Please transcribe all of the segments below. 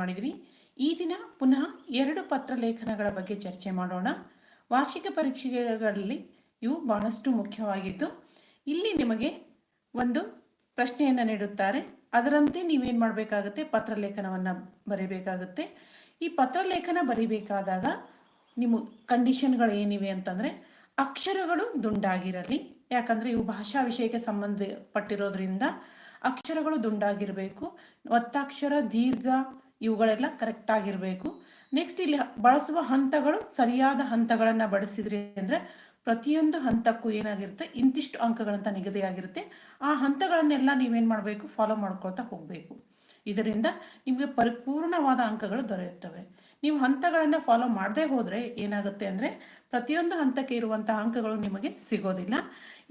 ಮಾಡಿದ್ವಿ. ಈ ದಿನ ಪುನಃ ಎರಡು ಪತ್ರ ಲೇಖನಗಳ ಬಗ್ಗೆ ಚರ್ಚೆ ಮಾಡೋಣ. ವಾರ್ಷಿಕ ಪರೀಕ್ಷೆಗಳಲ್ಲಿ ಇವು ಬಹಳಷ್ಟು ಮುಖ್ಯವಾಗಿದ್ದು, ಇಲ್ಲಿ ನಿಮಗೆ ಒಂದು ಪ್ರಶ್ನೆಯನ್ನು ನೀಡುತ್ತಾರೆ. ಅದರಂತೆ ನೀವೇನು ಮಾಡಬೇಕಾಗುತ್ತೆ? ಪತ್ರಲೇಖನವನ್ನು ಬರೀಬೇಕಾಗುತ್ತೆ. ಈ ಪತ್ರಲೇಖನ ಬರಿಬೇಕಾದಾಗ ನಿಮ್ಮ ಕಂಡೀಷನ್ಗಳು ಏನಿವೆ ಅಂತಂದರೆ, ಅಕ್ಷರಗಳು ದುಂಡಾಗಿರಲಿ. ಯಾಕಂದರೆ ಇವು ಭಾಷಾ ವಿಷಯಕ್ಕೆ ಸಂಬಂಧಪಟ್ಟಿರೋದ್ರಿಂದ ಅಕ್ಷರಗಳು ದುಂಡಾಗಿರಬೇಕು. ಒತ್ತಾಕ್ಷರ ದೀರ್ಘ ಇವುಗಳೆಲ್ಲ ಕರೆಕ್ಟ್ ಆಗಿರಬೇಕು. ನೆಕ್ಸ್ಟ್ ಇಲ್ಲಿ ಬಳಸುವ ಹಂತಗಳು ಸರಿಯಾದ ಹಂತಗಳನ್ನು ಬಳಸಿದ್ರಿ ಅಂದರೆ ಪ್ರತಿಯೊಂದು ಹಂತಕ್ಕೂ ಏನಾಗಿರುತ್ತೆ? ಇಂತಿಷ್ಟು ಅಂಕಗಳಂತ ನಿಗದಿಯಾಗಿರುತ್ತೆ. ಆ ಹಂತಗಳನ್ನೆಲ್ಲ ನೀವೇನು ಮಾಡಬೇಕು? ಫಾಲೋ ಮಾಡ್ಕೊಳ್ತಾ ಹೋಗಬೇಕು. ಇದರಿಂದ ನಿಮಗೆ ಪರಿಪೂರ್ಣವಾದ ಅಂಕಗಳು ದೊರೆಯುತ್ತವೆ. ನೀವು ಹಂತಗಳನ್ನು ಫಾಲೋ ಮಾಡದೇ ಹೋದರೆ ಏನಾಗುತ್ತೆ ಅಂದರೆ ಪ್ರತಿಯೊಂದು ಹಂತಕ್ಕೆ ಇರುವಂತಹ ಅಂಕಗಳು ನಿಮಗೆ ಸಿಗೋದಿಲ್ಲ.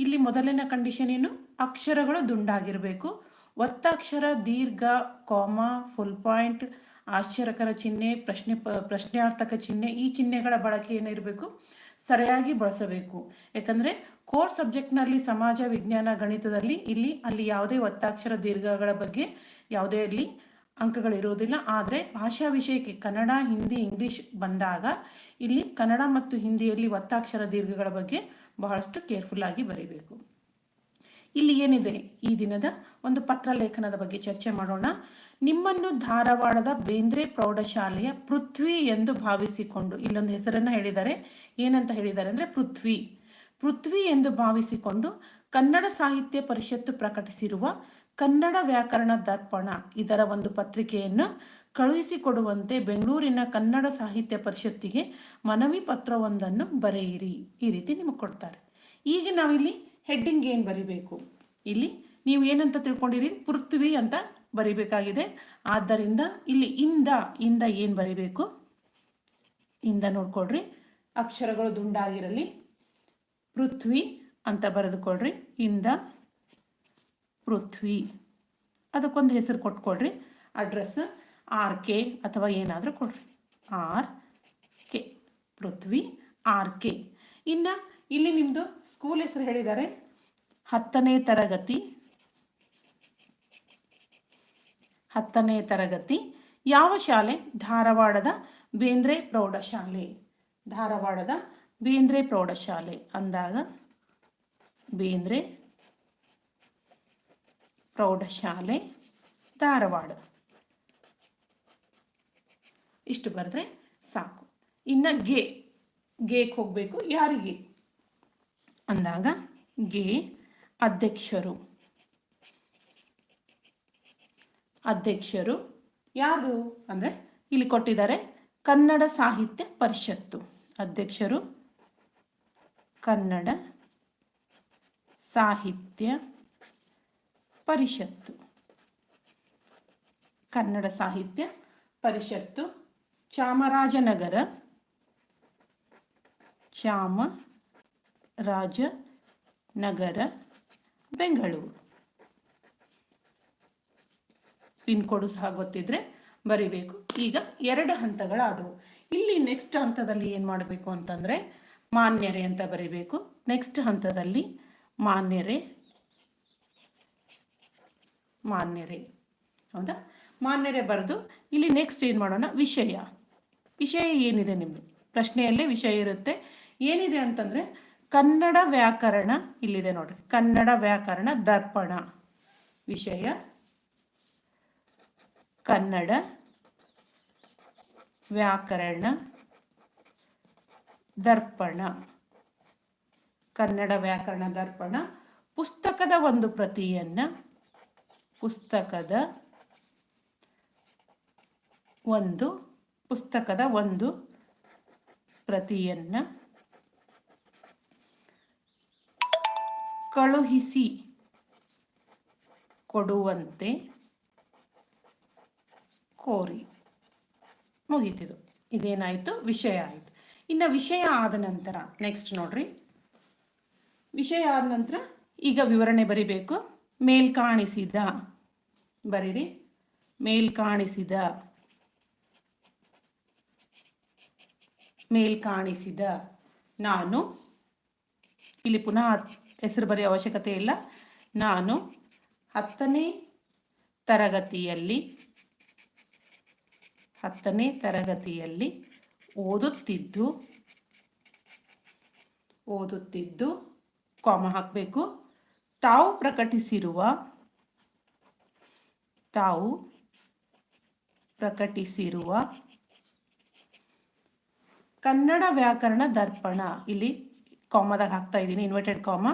ಇಲ್ಲಿ ಮೊದಲನೇ ಕಂಡೀಷನ್ ಏನು? ಅಕ್ಷರಗಳು ದುಂಡಾಗಿರಬೇಕು. ಒತ್ತಕ್ಷರ ದೀರ್ಘ ಕಾಮ ಫುಲ್ ಪಾಯಿಂಟ್ ಆಶ್ಚರ್ಯಕರ ಚಿಹ್ನೆ, ಪ್ರಶ್ನೆ ಪ್ರಶ್ನಾರ್ಥಕ ಚಿಹ್ನೆ, ಈ ಚಿಹ್ನೆಗಳ ಬಳಕೆ ಏನಿರಬೇಕು ಸರಿಯಾಗಿ ಬಳಸಬೇಕು. ಯಾಕಂದರೆ ಕೋರ್ ಸಬ್ಜೆಕ್ಟ್ನಲ್ಲಿ ಸಮಾಜ, ವಿಜ್ಞಾನ, ಗಣಿತದಲ್ಲಿ ಇಲ್ಲಿ, ಅಲ್ಲಿ ಯಾವುದೇ ಒತ್ತಾಕ್ಷರ ದೀರ್ಘಗಳ ಬಗ್ಗೆ ಯಾವುದೇ ಅಲ್ಲಿ ಅಂಕಗಳಿರುವುದಿಲ್ಲ. ಆದರೆ ಭಾಷಾ ವಿಷಯಕ್ಕೆ ಕನ್ನಡ, ಹಿಂದಿ, ಇಂಗ್ಲಿಷ್ ಬಂದಾಗ ಇಲ್ಲಿ ಕನ್ನಡ ಮತ್ತು ಹಿಂದಿಯಲ್ಲಿ ಒತ್ತಾಕ್ಷರ ದೀರ್ಘಗಳ ಬಗ್ಗೆ ಬಹಳಷ್ಟು ಕೇರ್ಫುಲ್ ಆಗಿ ಬರೀಬೇಕು. ಇಲ್ಲಿ ಏನಿದೆ? ಈ ದಿನದ ಒಂದು ಪತ್ರ ಲೇಖನದ ಬಗ್ಗೆ ಚರ್ಚೆ ಮಾಡೋಣ. ನಿಮ್ಮನ್ನು ಧಾರವಾಡದ ಬೇಂದ್ರೆ ಪ್ರೌಢಶಾಲೆಯ ಪೃಥ್ವಿ ಎಂದು ಭಾವಿಸಿಕೊಂಡು, ಇಲ್ಲೊಂದು ಹೆಸರನ್ನ ಹೇಳಿದ್ದಾರೆ. ಏನಂತ ಹೇಳಿದ್ದಾರೆ ಅಂದರೆ ಪೃಥ್ವಿ. ಪೃಥ್ವಿ ಎಂದು ಭಾವಿಸಿಕೊಂಡು ಕನ್ನಡ ಸಾಹಿತ್ಯ ಪರಿಷತ್ತು ಪ್ರಕಟಿಸಿರುವ ಕನ್ನಡ ವ್ಯಾಕರಣ ದರ್ಪಣ, ಇದರ ಒಂದು ಪತ್ರಿಕೆಯನ್ನು ಕಳುಹಿಸಿಕೊಡುವಂತೆ ಬೆಂಗಳೂರಿನ ಕನ್ನಡ ಸಾಹಿತ್ಯ ಪರಿಷತ್ತಿಗೆ ಮನವಿ ಪತ್ರವೊಂದನ್ನು ಬರೆಯಿರಿ. ಈ ರೀತಿ ನಿಮಗೆ ಕೊಡ್ತಾರೆ. ಈಗ ನಾವಿಲ್ಲಿ ಹೆಡ್ಡಿಂಗ್ ಏನು ಬರಿಬೇಕು? ಇಲ್ಲಿ ನೀವು ಏನಂತ ತಿಳ್ಕೊಂಡಿರಿ? ಪೃಥ್ವಿ ಅಂತ ಬರಿಬೇಕಾಗಿದೆ. ಆದ್ದರಿಂದ ಇಲ್ಲಿ ಇಂದ ಇಂದ ಏನು ಬರಿಬೇಕು? ಇಂದ ನೋಡ್ಕೊಳ್ರಿ. ಅಕ್ಷರಗಳು ದುಂಡಾಗಿರಲಿ. ಪೃಥ್ವಿ ಅಂತ ಬರೆದುಕೊಳ್ರಿ. ಇಂದ, ಪೃಥ್ವಿ. ಅದಕ್ಕೊಂದು ಹೆಸರು ಕೊಟ್ಕೊಳ್ರಿ. ಅಡ್ರೆಸ್, ಆರ್ ಕೆ ಅಥವಾ ಏನಾದರೂ ಕೊಡ್ರಿ. R K, Prithvi, R K. ಇನ್ನು ಇಲ್ಲಿ ನಿಮ್ಮದು ಸ್ಕೂಲ್ ಹೆಸರು ಹೇಳಿದ್ದಾರೆ ಹತ್ತನೇ ತರಗತಿ. ಹತ್ತನೇ ತರಗತಿ. ಯಾವ ಶಾಲೆ? ಧಾರವಾಡದ ಬೇಂದ್ರೆ ಪ್ರೌಢಶಾಲೆ. ಧಾರವಾಡದ ಬೇಂದ್ರೆ ಪ್ರೌಢಶಾಲೆ ಅಂದಾಗ ಬೇಂದ್ರೆ ಪ್ರೌಢಶಾಲೆ ಧಾರವಾಡ. ಇಷ್ಟು ಬರೆದ್ರೆ ಸಾಕು. ಇನ್ನು ಗೆ ಗೇಕ್ ಹೋಗಬೇಕು. ಯಾರಿಗೆ? ಅಂದಾಗ ಗೆ ಅಧ್ಯಕ್ಷರು. ಅಧ್ಯಕ್ಷರು ಯಾರು ಅಂದರೆ ಇಲ್ಲಿ ಕೊಟ್ಟಿದ್ದಾರೆ ಕನ್ನಡ ಸಾಹಿತ್ಯ ಪರಿಷತ್ತು. ಅಧ್ಯಕ್ಷರು ಕನ್ನಡ ಸಾಹಿತ್ಯ ಪರಿಷತ್ತು. ಕನ್ನಡ ಸಾಹಿತ್ಯ ಪರಿಷತ್ತು ಚಾಮರಾಜನಗರ. ಚಾಮರಾಜನಗರ ಬೆಂಗಳೂರು. ಪಿನ್ ಕೋಡು ಸಹ ಗೊತ್ತಿದ್ರೆ ಬರಿಬೇಕು. ಈಗ ಎರಡು ಹಂತಗಳಾದವು. ಇಲ್ಲಿ ನೆಕ್ಸ್ಟ್ ಹಂತದಲ್ಲಿ ಏನು ಮಾಡಬೇಕು ಅಂತಂದರೆ ಮಾನ್ಯರೆ ಅಂತ ಬರಿಬೇಕು. ನೆಕ್ಸ್ಟ್ ಹಂತದಲ್ಲಿ ಮಾನ್ಯರೆ ಮಾನ್ಯರೆ. ಹೌದಾ? ಮಾನ್ಯರೆ ಬರೆದು ಇಲ್ಲಿ ನೆಕ್ಸ್ಟ್ ಏನು ಮಾಡೋಣ? ವಿಷಯ. ವಿಷಯ ಏನಿದೆ ನಿಮ್ಮದು ಪ್ರಶ್ನೆಯಲ್ಲೇ ವಿಷಯ ಇರುತ್ತೆ. ಏನಿದೆ ಅಂತಂದರೆ ಕನ್ನಡ ವ್ಯಾಕರಣ ಇಲ್ಲಿದೆ ನೋಡ್ರಿ. ಕನ್ನಡ ವ್ಯಾಕರಣ ದರ್ಪಣ. ವಿಷಯ ಕನ್ನಡ ವ್ಯಾಕರಣ ದರ್ಪಣ. ಕನ್ನಡ ವ್ಯಾಕರಣ ದರ್ಪಣ. ಪುಸ್ತಕದ ಒಂದು ಪ್ರತಿಯನ್ನು ಪುಸ್ತಕದ ಒಂದು ಪುಸ್ತಕದ ಒಂದು ಪ್ರತಿಯನ್ನು ಕಳುಹಿಸಿ ಕೊಡುವಂತೆ ಕೋರಿ. ಮುಗೀತಿದು. ಇದೇನಾಯಿತು? ವಿಷಯ ಆಯಿತು. ಇನ್ನು ವಿಷಯ ಆದ ನಂತರ ನೆಕ್ಸ್ಟ್ ನೋಡ್ರಿ. ವಿಷಯ ಆದ ನಂತರ ಈಗ ವಿವರಣೆ ಬರಿಬೇಕು. ಮೇಲ್ಕಾಣಿಸಿದ ಬರೀರಿ. ಮೇಲ್ಕಾಣಿಸಿದ ಮೇಲ್ಕಾಣಿಸಿದ ನಾನು ಇಲ್ಲಿ ಪುನಃ ಹೆಸರು ಬರೆಯ ಅವಶ್ಯಕತೆ ಇಲ್ಲ. ನಾನು ಹತ್ತನೇ ತರಗತಿಯಲ್ಲಿ ಹತ್ತನೇ ತರಗತಿಯಲ್ಲಿ ಓದುತ್ತಿದ್ದು ಓದುತ್ತಿದ್ದು ಕಾಮ ಹಾಕಬೇಕು. ತಾವು ಪ್ರಕಟಿಸಿರುವ ತಾವು ಪ್ರಕಟಿಸಿರುವ ಕನ್ನಡ ವ್ಯಾಕರಣ ದರ್ಪಣ, ಇಲ್ಲಿ ಕಾಮದಾಗ ಹಾಕ್ತಾ ಇದ್ದೀನಿ ಇನ್ವರ್ಟೆಡ್ ಕಾಮ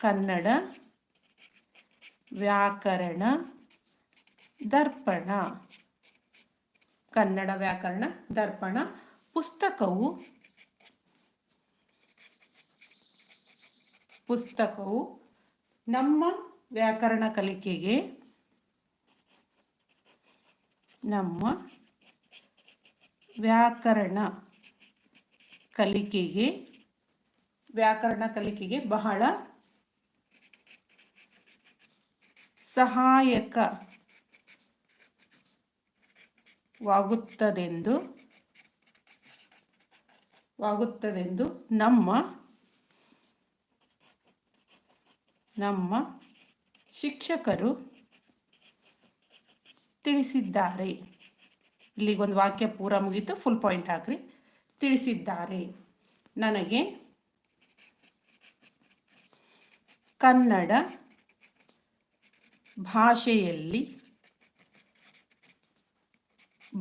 ಕನ್ನಡ, ವ್ಯಾಕರಣ, ದರ್ಪಣ. ಕನ್ನಡ, ವ್ಯಾಕರಣ, ದರ್ಪಣ. ಪುಸ್ತಕವು ಪುಸ್ತಕವು ನಮ್ಮ ವ್ಯಾಕರಣ ಕಲಿಕೆಗೆ, ನಮ್ಮ ವ್ಯಾಕರಣ ಕಲಿಕೆಗೆ ವ್ಯಾಕರಣ ಕಲಿಕೆಗೆ ಬಹಳ ಸಹಾಯಕವಾಗುತ್ತದೆಂದು ವಾಗುತ್ತದೆಂದು ನಮ್ಮ ನಮ್ಮ ಶಿಕ್ಷಕರು ತಿಳಿಸಿದ್ದಾರೆ. ಇಲ್ಲಿಗೊಂದು ವಾಕ್ಯ ಪೂರ ಮುಗೀತು ಫುಲ್ ಪಾಯಿಂಟ್ ಹಾಕ್ರಿ ತಿಳಿಸಿದ್ದಾರೆ. ನನಗೆ ಕನ್ನಡ ಭಾಷೆಯಲ್ಲಿ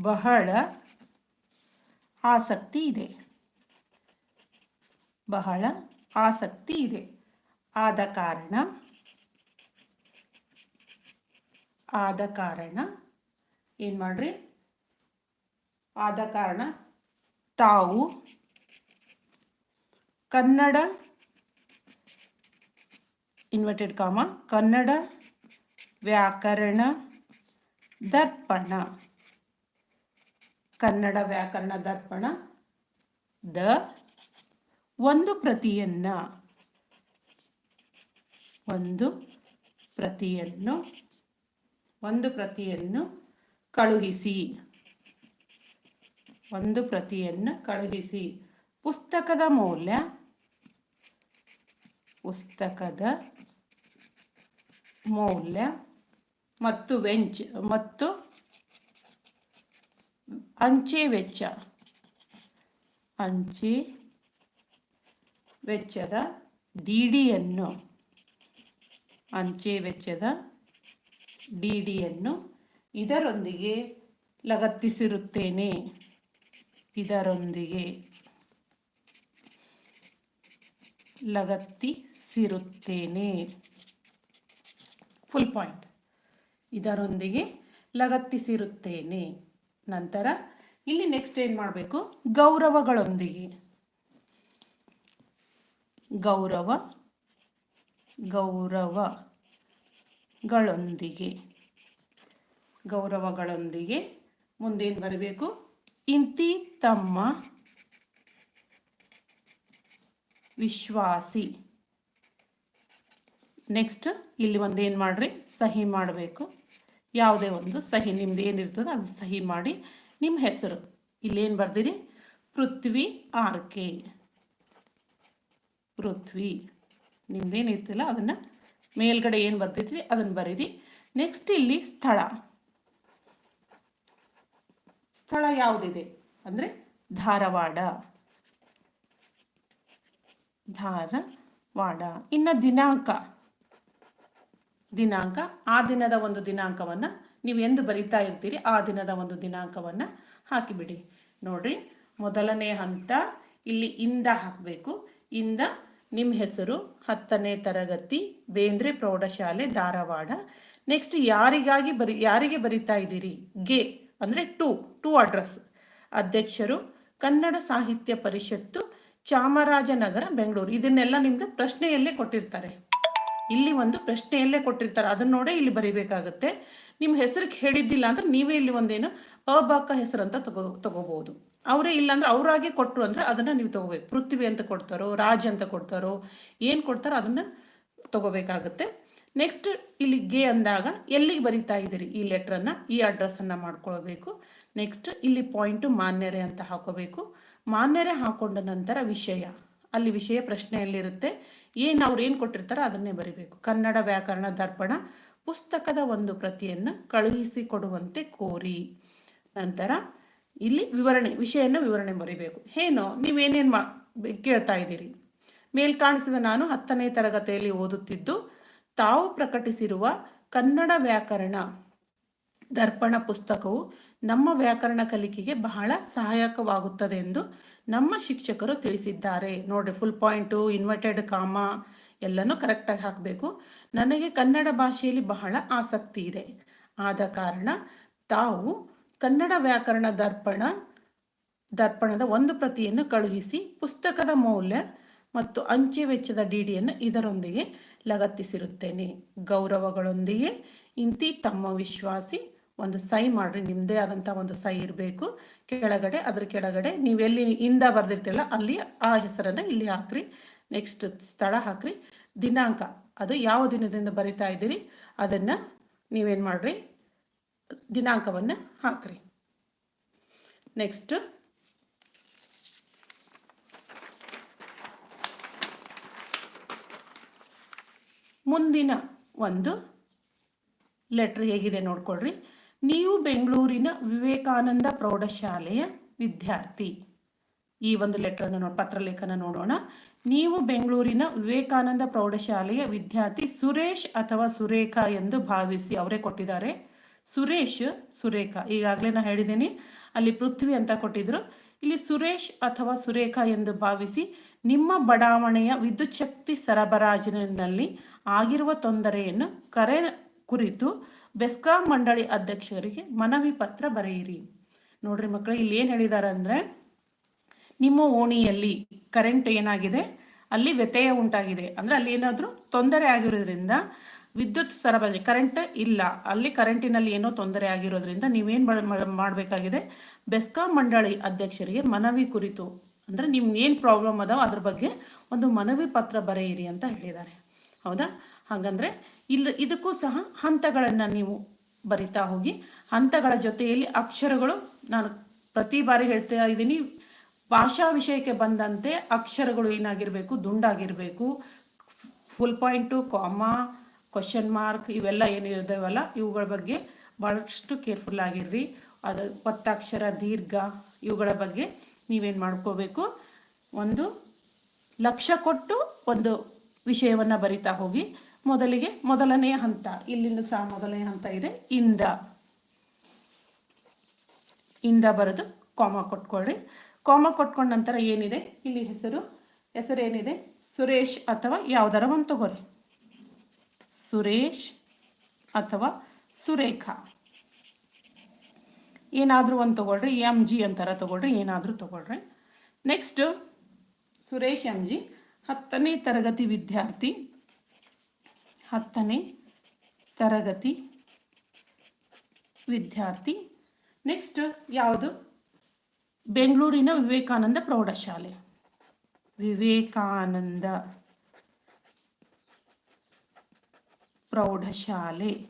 ಬಹಳ ಆಸಕ್ತಿ ಇದೆ. ಬಹಳ ಆಸಕ್ತಿ ಇದೆ. ಆದ ಕಾರಣ ಆದ ಕಾರಣ ಏನು ಮಾಡ್ರಿ? ಆದ ಕಾರಣ ತಾವು ಕನ್ನಡ ಇನ್ವರ್ಟೆಡ್ ಕಾಮ ಕನ್ನಡ ವ್ಯಾಕರಣ ದರ್ಪಣ. ಕನ್ನಡ ವ್ಯಾಕರಣ ದರ್ಪಣ. ದ ಒಂದು ಪ್ರತಿಯನ್ನ. ಒಂದು ಪ್ರತಿಯನ್ನು. ಒಂದು ಪ್ರತಿಯನ್ನು ಕಳುಹಿಸಿ. ಒಂದು ಪ್ರತಿಯನ್ನು ಕಳುಹಿಸಿ. ಪುಸ್ತಕದ ಮೌಲ್ಯ. ಪುಸ್ತಕದ ಮೌಲ್ಯ. ಮತ್ತು ವೆಂಚ್, ಮತ್ತು ಅಂಚೆ ವೆಚ್ಚ. ಅಂಚೆ ವೆಚ್ಚದ ಡಿ ಡಿಯನ್ನು ಅಂಚೆ ವೆಚ್ಚದ ಡಿ ಡಿಯನ್ನು ಇದರೊಂದಿಗೆ ಲಗತ್ತಿಸಿರುತ್ತೇನೆ. ಇದರೊಂದಿಗೆ ಲಗತ್ತಿಸಿರುತ್ತೇನೆ. ಫುಲ್ ಪಾಯಿಂಟ್ ಇದರೊಂದಿಗೆ ಲಗತ್ತಿಸಿರುತ್ತೇನೆ. ನಂತರ ಇಲ್ಲಿ ನೆಕ್ಸ್ಟ್ ಏನು ಮಾಡಬೇಕು? ಗೌರವಗಳೊಂದಿಗೆ. ಗೌರವ, ಗೌರವಗಳೊಂದಿಗೆ. ಗೌರವಗಳೊಂದಿಗೆ ಮುಂದೇನು ಬರಬೇಕು? ಇಂತಿ ತಮ್ಮ ವಿಶ್ವಾಸಿ. ನೆಕ್ಸ್ಟ್ ಇಲ್ಲಿ ಒಂದು ಏನು ಮಾಡಿರಿ? ಸಹಿ ಮಾಡಬೇಕು. ಯಾವುದೇ ಒಂದು ಸಹಿ, ನಿಮ್ದು ಏನಿರ್ತದೆ ಅದು ಸಹಿ ಮಾಡಿ ನಿಮ್ಮ ಹೆಸರು. ಇಲ್ಲೇನು ಬರ್ದಿರಿ? ಪೃಥ್ವಿ ಆರ್ ಕೆ. ಪೃಥ್ವಿ. ನಿಮ್ದೇನಿರ್ತಿಲ್ಲ ಅದನ್ನು ಮೇಲ್ಗಡೆ ಏನು ಬರ್ತಿದ್ರಿ ಅದನ್ನು ಬರೀರಿ. ನೆಕ್ಸ್ಟ್ ಇಲ್ಲಿ ಸ್ಥಳ. ಸ್ಥಳ ಯಾವುದಿದೆ? ಅಂದರೆ ಧಾರವಾಡ. ಧಾರವಾಡ. ಇನ್ನು ದಿನಾಂಕ. ದಿನಾಂಕ, ಆ ದಿನದ ಒಂದು ದಿನಾಂಕವನ್ನು ನೀವು ಎಂದು ಬರಿತಾ ಇರ್ತೀರಿ, ಆ ದಿನದ ಒಂದು ದಿನಾಂಕವನ್ನು ಹಾಕಿಬಿಡಿ. ನೋಡ್ರಿ, ಮೊದಲನೇ ಹಂತ, ಇಲ್ಲಿ ಇಂದ ಹಾಕಬೇಕು. ಇಂದ ನಿಮ್ಮ ಹೆಸರು, ಹತ್ತನೇ ತರಗತಿ, ಬೇಂದ್ರೆ ಪ್ರೌಢಶಾಲೆ, ಧಾರವಾಡ. ನೆಕ್ಸ್ಟ್ ಯಾರಿಗಾಗಿ ಬರಿ, ಯಾರಿಗೆ ಬರಿತಾ ಇದ್ದೀರಿ? ಗೆ, ಅಂದರೆ ಟು ಟು ಅಡ್ರೆಸ್. ಅಧ್ಯಕ್ಷರು, ಕನ್ನಡ ಸಾಹಿತ್ಯ ಪರಿಷತ್ತು ಚಾಮರಾಜನಗರ, ಬೆಂಗಳೂರು. ಇದನ್ನೆಲ್ಲ ನಿಮ್ಗೆ ಪ್ರಶ್ನೆಯಲ್ಲೇ ಕೊಟ್ಟಿರ್ತಾರೆ. ಇಲ್ಲಿ ಒಂದು ಪ್ರಶ್ನೆಯಲ್ಲೇ ಕೊಟ್ಟಿರ್ತಾರೆ. ಅದನ್ನ ನೋಡೇ ಇಲ್ಲಿ ಬರಿಬೇಕಾಗುತ್ತೆ. ನಿಮ್ಮ ಹೆಸರಿಗೆ ಹೇಳಿದ್ದಿಲ್ಲ ಅಂದ್ರೆ ನೀವೇ ಇಲ್ಲಿ ಒಂದೇನು ಅಬಾಕ ಹೆಸರು ಅಂತ ತಗೋ, ತಗೋಬಹುದು. ಅವರೇ ಇಲ್ಲ ಅಂದ್ರೆ ಅವರಾಗೆ ಕೊಟ್ಟರು ಅಂದ್ರೆ ಅದನ್ನ ನೀವು ತಗೋಬೇಕು. ಪೃಥ್ವಿ ಅಂತ ಕೊಡ್ತಾರೋ, ರಾಜ್ ಅಂತ ಕೊಡ್ತಾರೋ, ಏನು ಕೊಡ್ತಾರೋ ಅದನ್ನ ತಗೋಬೇಕಾಗುತ್ತೆ. ನೆಕ್ಸ್ಟ್ ಇಲ್ಲಿ ಗೆ ಅಂದಾಗ ಎಲ್ಲಿಗೆ ಬರಿತಾ ಇದ್ದೀರಿ? ಈ ಲೆಟ್ರನ್ನು ಈ ಅಡ್ರೆಸ್ಸನ್ನು ಮಾಡ್ಕೊಳ್ಬೇಕು. ನೆಕ್ಸ್ಟ್ ಇಲ್ಲಿ ಪಾಯಿಂಟು ಮಾನ್ಯರೆ ಅಂತ ಹಾಕೋಬೇಕು. ಮಾನ್ಯರೆ ಹಾಕೊಂಡ ನಂತರ ವಿಷಯ. ಅಲ್ಲಿ ವಿಷಯ ಪ್ರಶ್ನೆಯಲ್ಲಿರುತ್ತೆ. ಏನು ಅವ್ರು ಏನು ಕೊಟ್ಟಿರ್ತಾರೋ ಅದನ್ನೇ ಬರಿಬೇಕು. ಕನ್ನಡ ವ್ಯಾಕರಣ ದರ್ಪಣ, ಪುಸ್ತಕದ ಒಂದು ಪ್ರತಿಯನ್ನು ಕಳುಹಿಸಿ ಕೊಡುವಂತೆ ಕೋರಿ. ನಂತರ ಇಲ್ಲಿ ವಿವರಣೆ, ವಿಷಯನ ವಿವರಣೆ ಬರೀಬೇಕು. ಏನೋ ನೀವೇನೇನು ಮಾ, ಕೇಳ್ತಾ ಇದ್ದೀರಿ? ಮೇಲ್ ಕಾಣಿಸಿದ ನಾನು ಹತ್ತನೇ ತರಗತಿಯಲ್ಲಿ ಓದುತ್ತಿದ್ದು, ತಾವು ಪ್ರಕಟಿಸಿರುವ ಕನ್ನಡ ವ್ಯಾಕರಣ ದರ್ಪಣ ಪುಸ್ತಕವು ನಮ್ಮ ವ್ಯಾಕರಣ ಕಲಿಕೆಗೆ ಬಹಳ ಸಹಾಯಕವಾಗುತ್ತದೆ ಎಂದು ನಮ್ಮ ಶಿಕ್ಷಕರು ತಿಳಿಸಿದ್ದಾರೆ. ನೋಡ್ರಿ ಫುಲ್ ಪಾಯಿಂಟು ಇನ್ವರ್ಟೆಡ್ ಕಾಮ ಎಲ್ಲನೂ ಕರೆಕ್ಟಾಗಿ ಹಾಕಬೇಕು. ನನಗೆ ಕನ್ನಡ ಭಾಷೆಯಲ್ಲಿ ಬಹಳ ಆಸಕ್ತಿ ಇದೆ. ಆದ ಕಾರಣ ತಾವು ಕನ್ನಡ ವ್ಯಾಕರಣ ದರ್ಪಣ, ದರ್ಪಣದ ಒಂದು ಪ್ರತಿಯನ್ನು ಕಳುಹಿಸಿ ಪುಸ್ತಕದ ಮೌಲ್ಯ ಮತ್ತು ಅಂಚೆ ವೆಚ್ಚದ ಡಿಡಿಯನ್ನು ಇದರೊಂದಿಗೆ ಲಗತ್ತಿಸಿರುತ್ತೇನೆ. ಗೌರವಗಳೊಂದಿಗೆ, ಇಂತಿ ತಮ್ಮ ವಿಶ್ವಾಸಿ ಒಂದು ಸೈ ಮಾಡ್ರಿ ನಿಮ್ಮದೇ ಆದಂಥ ಒಂದು ಸೈ ಇರಬೇಕು. ಕೆಳಗಡೆ, ಅದ್ರ ಕೆಳಗಡೆ ನೀವೆಲ್ಲಿ ಇಂದ ಬರೆದಿರ್ತೀರಲ್ಲ, ಅಲ್ಲಿ ಆ ಹೆಸರನ್ನು ಇಲ್ಲಿ ಹಾಕ್ರಿ. ನೆಕ್ಸ್ಟ್ ಸ್ಥಳ ಹಾಕ್ರಿ. ದಿನಾಂಕ, ಅದು ಯಾವ ದಿನದಿಂದ ಬರಿತಾ ಇದ್ದೀರಿ, ಅದನ್ನು ನೀವೇನು ಮಾಡ್ರಿ? ದಿನಾಂಕವನ್ನು ಹಾಕ್ರಿ. ನೆಕ್ಸ್ಟ್ ಮುಂದಿನ ಒಂದು ಲೆಟ್ರ್ ಹೇಗಿದೆ ನೋಡ್ಕೊಳ್ರಿ. ನೀವು ಬೆಂಗಳೂರಿನ ವಿವೇಕಾನಂದ ಪ್ರೌಢಶಾಲೆಯ ವಿದ್ಯಾರ್ಥಿ. ಈ ಒಂದು ಲೆಟ್ರನ್ನು ನೋಡಿ, ಪತ್ರಲೇಖನ ನೋಡೋಣ. ನೀವು ಬೆಂಗಳೂರಿನ ವಿವೇಕಾನಂದ ಪ್ರೌಢಶಾಲೆಯ ವಿದ್ಯಾರ್ಥಿ ಸುರೇಶ್ ಅಥವಾ ಸುರೇಖಾ ಎಂದು ಭಾವಿಸಿ ಅವರೇ ಕೊಟ್ಟಿದ್ದಾರೆ. ಸುರೇಶ್, ಸುರೇಖಾ, ಈಗಾಗಲೇ ನಾನು ಹೇಳಿದ್ದೀನಿ. ಅಲ್ಲಿ ಪೃಥ್ವಿ ಅಂತ ಕೊಟ್ಟಿದ್ರು. ಇಲ್ಲಿ ಸುರೇಶ್ ಅಥವಾ ಸುರೇಖಾ ಎಂದು ಭಾವಿಸಿ ನಿಮ್ಮ ಬಡಾವಣೆಯ ವಿದ್ಯುಚ್ಛಕ್ತಿ ಸರಬರಾಜಿನಲ್ಲಿ ಆಗಿರುವ ತೊಂದರೆಯನ್ನು ಕರೆ ಕುರಿತು ಬೆಸ್ಕಾಂ ಮಂಡಳಿ ಅಧ್ಯಕ್ಷರಿಗೆ ಮನವಿ ಪತ್ರ ಬರೆಯಿರಿ. ನೋಡ್ರಿ ಮಕ್ಕಳು ಇಲ್ಲಿ ಏನು ಹೇಳಿದ್ದಾರೆ ಅಂದರೆ, ನಿಮ್ಮ ಓಣಿಯಲ್ಲಿ ಕರೆಂಟ್ ಏನಾಗಿದೆ? ಅಲ್ಲಿ ವ್ಯತ್ಯಯ ಉಂಟಾಗಿದೆ. ಅಂದರೆ ಅಲ್ಲಿ ಏನಾದರೂ ತೊಂದರೆ ಆಗಿರೋದ್ರಿಂದ ವಿದ್ಯುತ್ ಸರಬರಾಜು ಕರೆಂಟ್ ಇಲ್ಲ. ಅಲ್ಲಿ ಕರೆಂಟಿನಲ್ಲಿ ಏನೋ ತೊಂದರೆ ಆಗಿರೋದ್ರಿಂದ ನೀವೇನು ಮಾಡಬೇಕಾಗಿದೆ? ಬೆಸ್ಕಾಂ ಮಂಡಳಿ ಅಧ್ಯಕ್ಷರಿಗೆ ಮನವಿ ಕುರಿತು. ಅಂದರೆ ನಿಮ್ಗೆ ಏನು ಪ್ರಾಬ್ಲಮ್ ಅದಾವ ಅದ್ರ ಬಗ್ಗೆ ಒಂದು ಮನವಿ ಪತ್ರ ಬರೆಯಿರಿ ಅಂತ ಹೇಳಿದ್ದಾರೆ ಹೌದಾ? ಹಾಗಂದ್ರೆ ಇಲ್ಲಿ ಇದಕ್ಕೂ ಸಹ ಹಂತಗಳನ್ನು ನೀವು ಬರಿತಾ ಹೋಗಿ, ಹಂತಗಳ ಜೊತೆಯಲ್ಲಿ ಅಕ್ಷರಗಳು ನಾನು ಪ್ರತಿ ಬಾರಿ ಹೇಳ್ತಾ ಇದ್ದೀನಿ. ಭಾಷಾ ವಿಷಯಕ್ಕೆ ಬಂದಂತೆ ಅಕ್ಷರಗಳು ಏನಾಗಿರಬೇಕು, ದುಂಡಾಗಿರಬೇಕು full point comma question mark ಇವೆಲ್ಲ ಏನಿದಾವಲ್ಲ ಇವುಗಳ ಬಗ್ಗೆ ಭಾಳಷ್ಟು ಕೇರ್ಫುಲ್ ಆಗಿರ್ರಿ. ಅದು ಒತ್ತಾಕ್ಷರ ದೀರ್ಘ ಇವುಗಳ ಬಗ್ಗೆ ನೀವೇನು ಮಾಡ್ಕೋಬೇಕು? ಒಂದು ಲಕ್ಷ ಕೊಟ್ಟು ಒಂದು ವಿಷಯವನ್ನು ಬರಿತಾ ಹೋಗಿ ಮೊದಲಿಗೆ ಮೊದಲನೆಯ ಹಂತ. ಇಲ್ಲಿಂದ ಸಹ ಮೊದಲನೇ ಹಂತ ಇದೆ. ಇಂದ. ಇಂದ ಬರೆದು ಕಾಮ ಕೊಟ್ಕೊಳ್ಳಿ ಕಾಮ ಕೊಟ್ಕೊಂಡ ನಂತರ ಏನಿದೆ? ಇಲ್ಲಿ ಹೆಸರು ಹೆಸರು ಏನಿದೆ? ಸುರೇಶ್ ಅಥವಾ ಯಾವ್ದಾರ ಒಂದು ತಗೋರಿ. ಸುರೇಶ್ ಅಥವಾ ಸುರೇಖಾ. ಏನಾದರೂ ಒಂದು ತಗೊಳ್ರಿ. ಎಂ ಜಿ ಅಂತಾರ ತಗೊಳ್ರಿ. ಏನಾದರೂ ತಗೊಳ್ರಿ. ನೆಕ್ಸ್ಟ್ ಸುರೇಶ್ ಎಂ ಜಿ ಹತ್ತನೇ ತರಗತಿ ವಿದ್ಯಾರ್ಥಿ. ಹತ್ತನೇ ತರಗತಿ ವಿದ್ಯಾರ್ಥಿ. ನೆಕ್ಸ್ಟ್ ಯಾವುದು? ಬೆಂಗಳೂರಿನ ವಿವೇಕಾನಂದ ಪ್ರೌಢಶಾಲೆ. ವಿವೇಕಾನಂದ ಪ್ರೌಢಶಾಲೆ,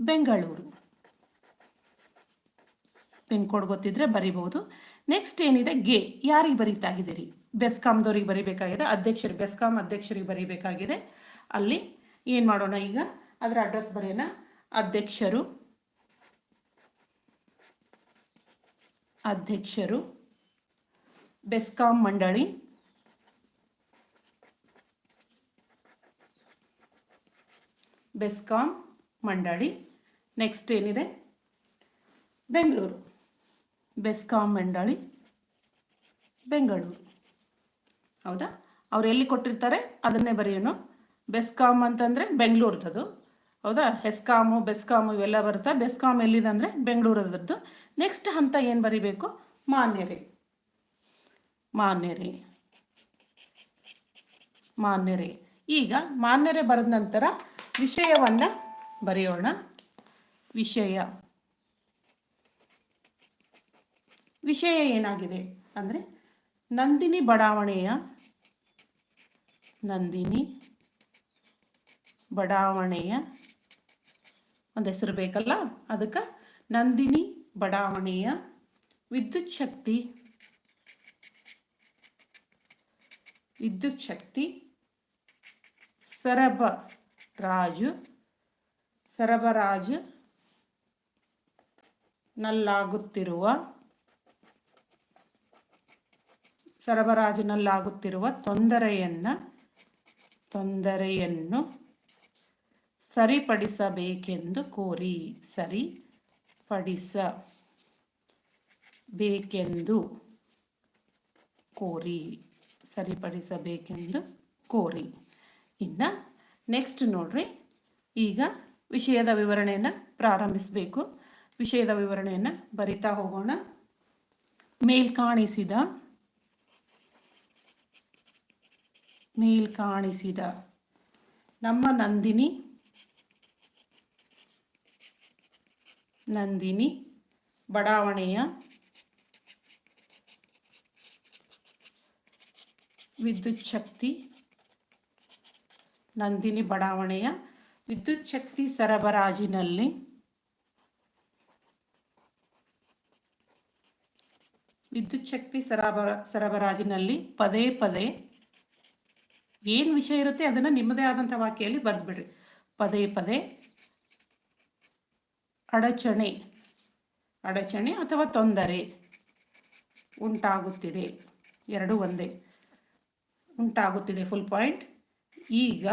ಬೆಂಗಳೂರು. ಪಿನ್ ಕೋಡ್ ಗೊತ್ತಿದ್ರೆ ಬರಿಬಹುದು ನೆಕ್ಸ್ಟ್ ಏನಿದೆ? ಗೆ. ಯಾರಿಗೆ ಬರೀತಾ ಇದ್ದೀರಿ? ಬೆಸ್ಕಾಮ್ದವ್ರಿಗೆ ಬರಿಬೇಕಾಗಿದೆ. ಅಧ್ಯಕ್ಷರಿಗೆ, ಬೆಸ್ಕಾಂ ಅಧ್ಯಕ್ಷರಿಗೆ ಬರಿಬೇಕಾಗಿದೆ. ಅಲ್ಲಿ ಏನು ಮಾಡೋಣ ಈಗ? ಅದರ ಅಡ್ರೆಸ್ ಬರೆಯೋಣ. ಅಧ್ಯಕ್ಷರು. ಅಧ್ಯಕ್ಷರು. ಬೆಸ್ಕಾಂ ಮಂಡಳಿ. ಬೆಸ್ಕಾಂ ಮಂಡಳಿ. ನೆಕ್ಸ್ಟ್ ಏನಿದೆ? ಬೆಂಗಳೂರು. ಬೆಸ್ಕಾಂ ಮಂಡಳಿ. ಬೆಂಗಳೂರು. ಹೌದಾ? ಅವ್ರು ಎಲ್ಲಿ ಕೊಟ್ಟಿರ್ತಾರೆ? ಅದನ್ನೇ ಬರೆಯೋಣ. ಬೆಸ್ಕಾಮ್ ಅಂತಂದರೆ ಬೆಂಗಳೂರದ್ದು ಹೌದಾ? ಹೆಸ್ಕಾಮು ಬೆಸ್ಕಾಮು ಇವೆಲ್ಲ ಬರುತ್ತೆ? ಬೆಸ್ಕಾಮ್ ಎಲ್ಲಿದೆ ಅಂದರೆ ಬೆಂಗಳೂರದ್ದು ನೆಕ್ಸ್ಟ್ ಹಂತ ಏನು ಬರಿಬೇಕು? ಮಾನ್ಯರೇ. ಮಾನ್ಯರೇ. ಮಾನ್ಯರೇ. ಈಗ ಮಾನ್ಯರೇ ಬರೆದ ನಂತರ ವಿಷಯವನ್ನು ಬರೆಯೋಣ. ವಿಷಯ. ವಿಷಯ ಏನಾಗಿದೆ? ಅಂದರೆ ನಂದಿನಿ ಬಡಾವಣೆಯ ನಂದಿನಿ ಬಡಾವಣೆಯ ಒಂದು ಹೆಸರು ಬೇಕಲ್ಲ? ಅದಕ್ಕೆ ನಂದಿನಿ ಬಡಾವಣೆಯ ವಿದ್ಯುತ್ ಶಕ್ತಿ. ವಿದ್ಯುತ್ ಶಕ್ತಿ ಸರಬರಾಜು ಸರಬರಾಜು ನಲ್ಲಾಗುತ್ತಿರುವ ಸರಬರಾಜಿನಲ್ಲಾಗುತ್ತಿರುವ ತೊಂದರೆಯನ್ನ, ತೊಂದರೆಯನ್ನು ಸರಿಪಡಿಸಬೇಕೆಂದು ಕೋರಿ ಸರಿಪಡಿಸಬೇಕೆಂದು ಕೋರಿ ಸರಿಪಡಿಸಬೇಕೆಂದು ಕೋರಿ. ಇನ್ನು ನೆಕ್ಸ್ಟ್ ನೋಡ್ರಿ. ಈಗ ವಿಷಯದ ವಿವರಣೆಯನ್ನು ಪ್ರಾರಂಭಿಸಬೇಕು. ವಿಷಯದ ವಿವರಣೆಯನ್ನು ಬರಿತಾ ಹೋಗೋಣ. ಮೇಲ್ಕಾಣಿಸಿದ ಮೇಲ್ಕಾಣಿಸಿದ ನಮ್ಮ ನಂದಿನಿ ನಂದಿನಿ, ಬಡಾವಣೆಯ ವಿದ್ಯುತ್ ಶಕ್ತಿ, ನಂದಿನಿ ಬಡಾವಣೆಯ ವಿದ್ಯುತ್ ಶಕ್ತಿ ಸರಬರಾಜಿನಲ್ಲಿ ವಿದ್ಯುತ್ ಶಕ್ತಿ ಸರಬರ ಸರಬರಾಜಿನಲ್ಲಿ ಪದೇ ಪದೇ ಏನು ವಿಷಯ ಇರುತ್ತೆ ಅದನ್ನು ನಿಮ್ಮದೇ ಆದಂಥ ವಾಕ್ಯಲ್ಲಿ ಬರೆದ್ಬಿಡ್ರಿ. ಪದೇ ಪದೇ ಅಡಚಣೆ ಅಡಚಣೆ ಅಥವಾ ತೊಂದರೆ ಉಂಟಾಗುತ್ತಿದೆ. ಎರಡು ಒಂದೇ. ಉಂಟಾಗುತ್ತಿದೆ ಫುಲ್ ಪಾಯಿಂಟ್ ಈಗ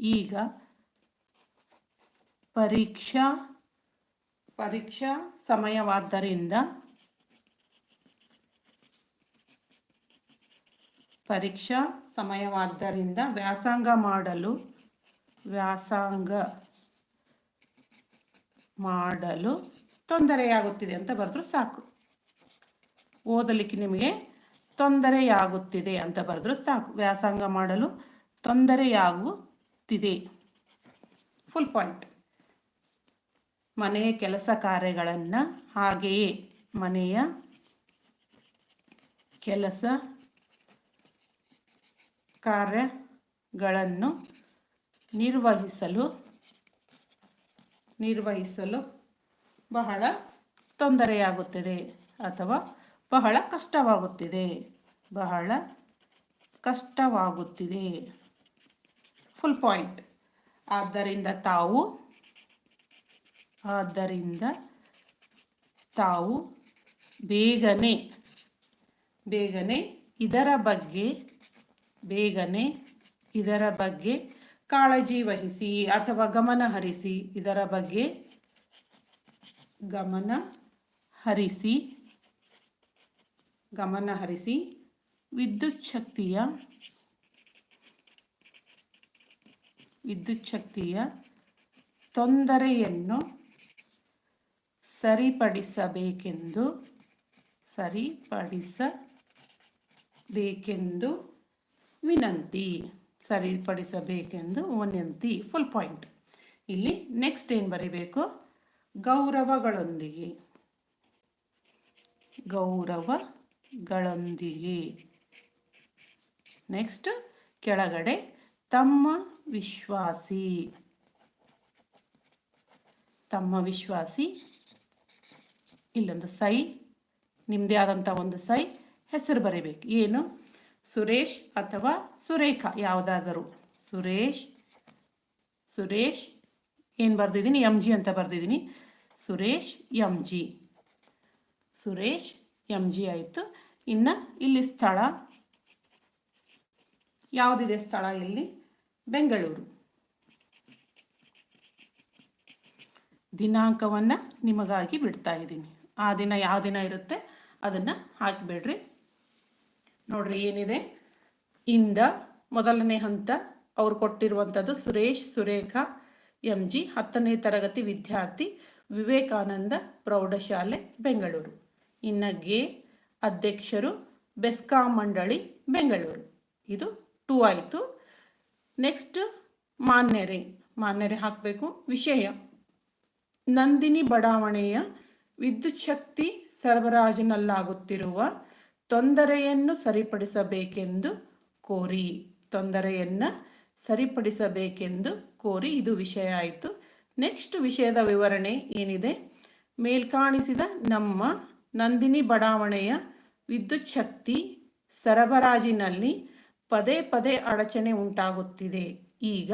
ಈಗ ಪರೀಕ್ಷಾ ಪರೀಕ್ಷಾ ಸಮಯವಾದ್ದರಿಂದ ಪರೀಕ್ಷಾ ಸಮಯವಾದ್ದರಿಂದ ವ್ಯಾಸಂಗ ಮಾಡಲು, ವ್ಯಾಸಂಗ ಮಾಡಲು ತೊಂದರೆಯಾಗುತ್ತಿದೆ ಅಂತ ಬರೆದ್ರು ಸಾಕು. ಓದಲಿಕ್ಕೆ ನಿಮಗೆ ತೊಂದರೆಯಾಗುತ್ತಿದೆ ಅಂತ ಬರೆದ್ರು ಸಾಕು. ವ್ಯಾಸಂಗ ಮಾಡಲು ತೊಂದರೆಯಾಗುತ್ತಿದೆ. ಫುಲ್ ಪಾಯಿಂಟ್ ಮನೆಯ ಕೆಲಸ ಕಾರ್ಯಗಳನ್ನು ಹಾಗೆಯೇ ಮನೆಯ ಕೆಲಸ ಕಾರ್ಯಗಳನ್ನು ನಿರ್ವಹಿಸಲು ನಿರ್ವಹಿಸಲು ಬಹಳ ತೊಂದರೆಯಾಗುತ್ತದೆ ಅಥವಾ ಬಹಳ ಕಷ್ಟವಾಗುತ್ತಿದೆ. ಬಹಳ ಕಷ್ಟವಾಗುತ್ತಿದೆ. ಫುಲ್ ಪಾಯಿಂಟ್ ಆದ್ದರಿಂದ ತಾವು ಆದ್ದರಿಂದ ತಾವು ಬೇಗನೆ ಬೇಗನೆ ಇದರ ಬಗ್ಗೆ, ಬೇಗನೆ ಇದರ ಬಗ್ಗೆ ಕಾಳಜಿ ವಹಿಸಿ ಅಥವಾ ಗಮನ ಹರಿಸಿ ಇದರ ಬಗ್ಗೆ ಗಮನ ಹರಿಸಿ ಗಮನ ಹರಿಸಿ ವಿದ್ಯುತ್ ಶಕ್ತಿಯ ವಿದ್ಯುತ್ ಶಕ್ತಿಯ ತೊಂದರೆಯನ್ನು ಸರಿಪಡಿಸಬೇಕೆಂದು ಸರಿಪಡಿಸಬೇಕೆಂದು ವಿನಂತಿ. ಸರಿಪಡಿಸಬೇಕೆಂದು ವನಂತಿ ಫುಲ್ ಪಾಯಿಂಟ್ ಇಲ್ಲಿ ನೆಕ್ಸ್ಟ್ ಏನು ಬರೀಬೇಕು? ಗೌರವಗಳೊಂದಿಗೆ. ಗೌರವಗಳೊಂದಿಗೆ. ನೆಕ್ಸ್ಟ್ ಕೆಳಗಡೆ ತಮ್ಮ ವಿಶ್ವಾಸಿ. ತಮ್ಮ ವಿಶ್ವಾಸಿ. ಇಲ್ಲೊಂದು ಸೈ ನಿಮ್ಮದೇ ಆದಂಥ ಒಂದು ಸೈ, ಹೆಸರು ಬರೀಬೇಕು. ಏನು? ಸುರೇಶ್ ಅಥವಾ ಸುರೇಖಾ, ಯಾವುದಾದರೂ. ಸುರೇಶ್ ಸುರೇಶ್, ಏನು ಬರೆದಿದ್ದೀನಿ? ಎಂ ಜಿ ಅಂತ ಬರೆದಿದ್ದೀನಿ. Suresh M G. Suresh M G ಆಯಿತು. ಇನ್ನು ಇಲ್ಲಿ ಸ್ಥಳ. ಯಾವುದಿದೆ ಸ್ಥಳ ಇಲ್ಲಿ? ಬೆಂಗಳೂರು. ದಿನಾಂಕವನ್ನು ನಿಮಗಾಗಿ ಬಿಡ್ತಾ ಇದ್ದೀನಿ. ಆ ದಿನ ಯಾವ ದಿನ ಇರುತ್ತೆ? ಅದನ್ನು ಹಾಕಿಬಿಡ್ರಿ. ನೋಡ್ರಿ ಏನಿದೆ? ಇಂದ ಮೊದಲನೇ ಹಂತ ಅವ್ರು ಕೊಟ್ಟಿರುವಂಥದ್ದು ಸುರೇಶ್, ಸುರೇಖಾ ಎಂ ಜಿ ಹತ್ತನೇ ತರಗತಿ ವಿದ್ಯಾರ್ಥಿ, ವಿವೇಕಾನಂದ ಪ್ರೌಢಶಾಲೆ, ಬೆಂಗಳೂರು. ಇನ್ನು ಗೆ ಅಧ್ಯಕ್ಷರು ಬೆಸ್ಕಾಂ ಮಂಡಳಿ, ಬೆಂಗಳೂರು. ಇದು ಟೂ ಆಯಿತು. ನೆಕ್ಸ್ಟ್ ಮಾನ್ಯರೆ. ಮಾನ್ಯರೆ ಹಾಕಬೇಕು. ವಿಷಯ. ನಂದಿನಿ ಬಡಾವಣೆಯ ವಿದ್ಯುತ್ ಶಕ್ತಿ ಸರಬರಾಜಿನಲ್ಲಾಗುತ್ತಿರುವ ತೊಂದರೆಯನ್ನು ಸರಿಪಡಿಸಬೇಕೆಂದು ಕೋರಿ. ತೊಂದರೆಯನ್ನು ಸರಿಪಡಿಸಬೇಕೆಂದು ಕೋರಿ ಇದು ವಿಷಯ ಆಯಿತು. ನೆಕ್ಸ್ಟ್ ವಿಷಯದ ವಿವರಣೆ ಏನಿದೆ? ಮೇಲ್ಕಾಣಿಸಿದ ನಮ್ಮ ನಂದಿನಿ ಬಡಾವಣೆಯ ವಿದ್ಯುತ್ ಶಕ್ತಿ ಸರಬರಾಜಿನಲ್ಲಿ ಪದೇ ಪದೇ ಅಡಚಣೆ ಉಂಟಾಗುತ್ತಿದೆ. ಈಗ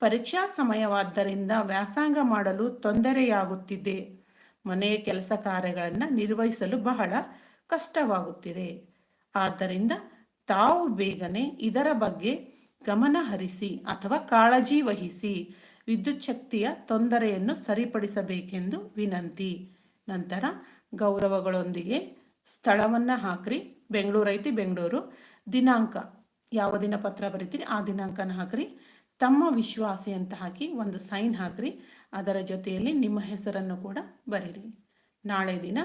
ಪರೀಕ್ಷಾ ಸಮಯವಾದ್ದರಿಂದ ವ್ಯಾಸಂಗ ಮಾಡಲು ತೊಂದರೆಯಾಗುತ್ತಿದೆ. ಮನೆಯ ಕೆಲಸ ಕಾರ್ಯಗಳನ್ನು ನಿರ್ವಹಿಸಲು ಬಹಳ ಕಷ್ಟವಾಗುತ್ತಿದೆ. ಆದ್ದರಿಂದ ತಾವು ಬೇಗನೆ ಇದರ ಬಗ್ಗೆ ಗಮನ ಹರಿಸಿ ಅಥವಾ ಕಾಳಜಿ ವಹಿಸಿ ವಿದ್ಯುತ್ ಶಕ್ತಿಯ ತೊಂದರೆಯನ್ನು ಸರಿಪಡಿಸಬೇಕೆಂದು ವಿನಂತಿ. ನಂತರ ಗೌರವಗಳೊಂದಿಗೆ ಸ್ಥಳವನ್ನು ಹಾಕ್ರಿ. ಬೆಂಗಳೂರು ಐತಿ ಬೆಂಗಳೂರು, ದಿನಾಂಕ ಯಾವ ದಿನ ಪತ್ರ ಬರೀತೀರಿ ಆ ದಿನಾಂಕನ ಹಾಕ್ರಿ. ತಮ್ಮ ವಿಶ್ವಾಸಿ ಅಂತ ಹಾಕಿ ಒಂದು ಸೈನ್ ಹಾಕ್ರಿ. ಅದರ ಜೊತೆಯಲ್ಲಿ ನಿಮ್ಮ ಹೆಸರನ್ನು ಕೂಡ ಬರೀರಿ. ನಾಳೆ ದಿನ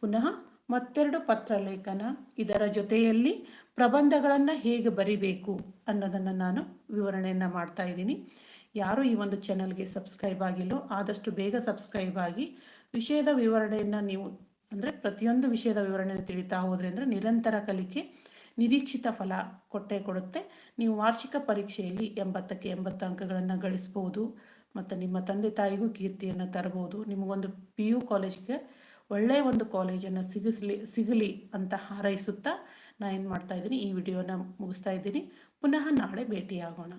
ಪುನಃ ಮತ್ತೆರಡು ಪತ್ರ ಲೇಖನ ಇದರ ಜೊತೆಯಲ್ಲಿ ಪ್ರಬಂಧಗಳನ್ನು ಹೇಗೆ ಬರಿಬೇಕು ಅನ್ನೋದನ್ನು ನಾನು ವಿವರಣೆಯನ್ನು ಮಾಡ್ತಾ ಇದ್ದೀನಿ. ಯಾರು ಈ ಒಂದು ಚಾನಲ್ಗೆ ಸಬ್ಸ್ಕ್ರೈಬ್ ಆಗಿಲ್ಲೋ ಆದಷ್ಟು ಬೇಗ ಸಬ್ಸ್ಕ್ರೈಬ್ ಆಗಿ ವಿಷಯದ ವಿವರಣೆಯನ್ನು ನೀವು ಅಂದರೆ ಪ್ರತಿಯೊಂದು ವಿಷಯದ ವಿವರಣೆಯನ್ನು ತಿಳಿತಾ ಹೋದ್ರೆ ಅಂದರೆ ನಿರಂತರ ಕಲಿಕೆ, ನಿರೀಕ್ಷಿತ ಫಲ ಕೊಟ್ಟೆ ಕೊಡುತ್ತೆ. ನೀವು ವಾರ್ಷಿಕ ಪರೀಕ್ಷೆಯಲ್ಲಿ ಎಂಬತ್ತಕ್ಕೆ ಎಂಬತ್ತು ಅಂಕಗಳನ್ನು ಗಳಿಸ್ಬೋದು, ಮತ್ತು ನಿಮ್ಮ ತಂದೆ ತಾಯಿಗೂ ಕೀರ್ತಿಯನ್ನು ತರಬಹುದು ನಿಮಗೊಂದು ಪಿ ಯು ಕಾಲೇಜ್ಗೆ ಒಳ್ಳೆಯ ಒಂದು ಕಾಲೇಜನ್ನು ಸಿಗಿಸ್ಲಿ, ಸಿಗಲಿ ಅಂತ ಹಾರೈಸುತ್ತಾ ನಾನು ಏನು ಮಾಡ್ತಾ ಇದ್ದೀನಿ, ಈ ವಿಡಿಯೋನ ಮುಗಿಸ್ತಾ ಇದ್ದೀನಿ. ಪುನಃ ನಾಳೆ ಭೇಟಿಯಾಗೋಣ.